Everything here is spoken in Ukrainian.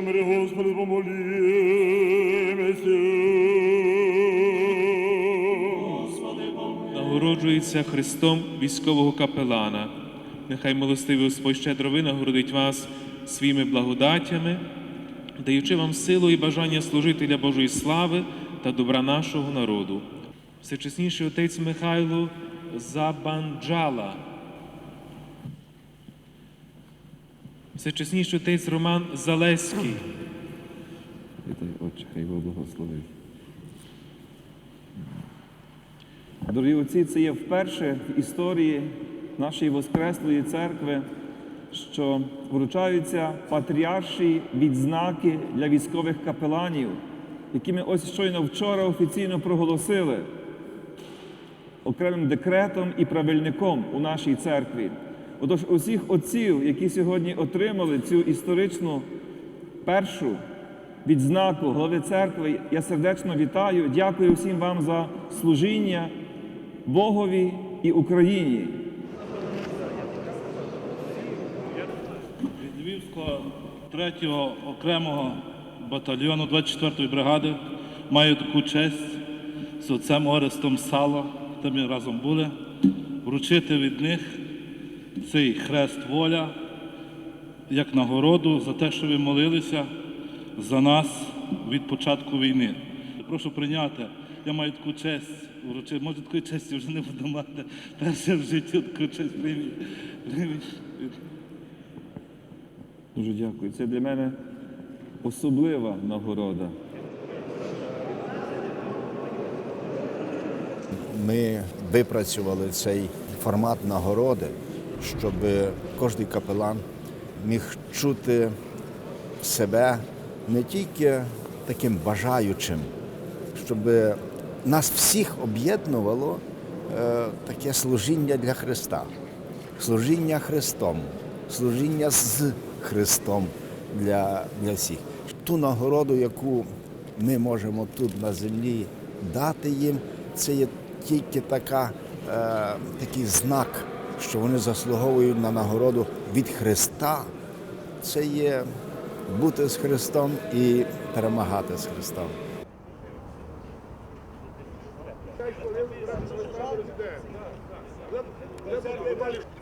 Мире, Господи, помолімся. Нагороджується Христом військового капелана. Нехай милостивий Господь щедро винагородить вас своїми благодатями, даючи вам силу і бажання служити для Божої слави та добра нашого народу. Всечесніший отець Михайло Забанджала. Всечесніший отець Роман Залеський. Святой Отче, хай його благословить. Дорогі отці, це є вперше в історії нашої Воскреслої церкви, що вручаються патріарші відзнаки для військових капеланів, які ми ось щойно вчора офіційно проголосили окремим декретом і правильником у нашій церкві. Отож, усіх отців, які сьогодні отримали цю історичну першу відзнаку глави церкви, я сердечно вітаю. Дякую всім вам за служіння Богові і Україні. Від Львівського 3-го окремого батальйону 24-ї бригади маю таку честь з отцем Орестом Сало, де ми разом були, вручити від них цей хрест воля як нагороду за те, що ви молилися за нас від початку війни. Прошу прийняти. Я маю таку честь вручити. Може, такої честі вже не буду мати. Перше в житті таку честь. Прийміть. Дуже дякую. Це для мене особлива нагорода. Ми випрацювали цей формат нагороди, щоб кожен капелан міг чути себе не тільки таким бажаючим, щоб нас всіх об'єднувало е, таке служіння для Христа, служіння Христом, служіння з Христом для, для всіх. Ту нагороду, яку ми можемо тут на землі дати їм, це є тільки така, е, такий знак, що вони заслуговують на нагороду від Христа, це є бути з Христом і перемагати з Христом. Шануйте